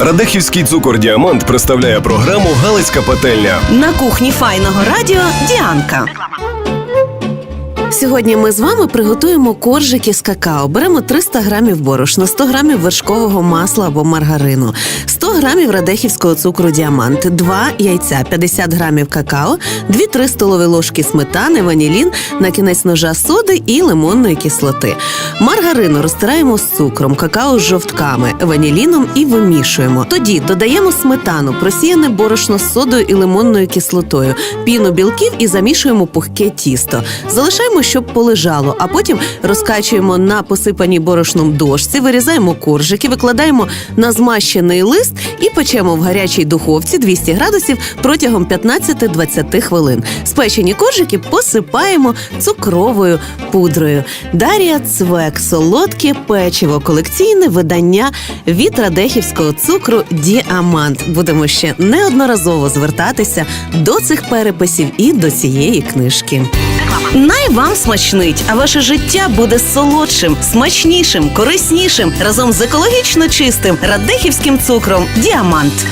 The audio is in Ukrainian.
Радехівський цукор Діамант представляє програму Галицька пательня. На кухні файного радіо Діанка. Сьогодні ми з вами приготуємо коржики з какао. Беремо 300 грамів борошна, 100 грамів вершкового масла або маргарину, 100 грамів радехівського цукру діамант, 2 яйця, 50 грамів какао, 2-3 столові ложки сметани, ванілін, на кінець ножа соди і лимонної кислоти. Маргарину розтираємо з цукром, какао з жовтками, ваніліном і вимішуємо. Тоді додаємо сметану, просіяне борошно з содою і лимонною кислотою, піну білків і замішуємо пухке тісто. Залишаємо, щоб полежало, а потім розкачуємо на посипаній борошном дошці, вирізаємо коржики, викладаємо на змащений лист і печемо в гарячій духовці 200 градусів протягом 15-20 хвилин. Спечені коржики посипаємо цукровою пудрою. Дар'я Цвек, солодке печиво, колекційне видання від радехівського цукру Діамант. Будемо ще неодноразово звертатися до цих переписів і до цієї книжки. Най вам смачнить, а ваше життя буде солодшим, смачнішим, кориснішим разом з екологічно чистим радехівським цукром Діамант.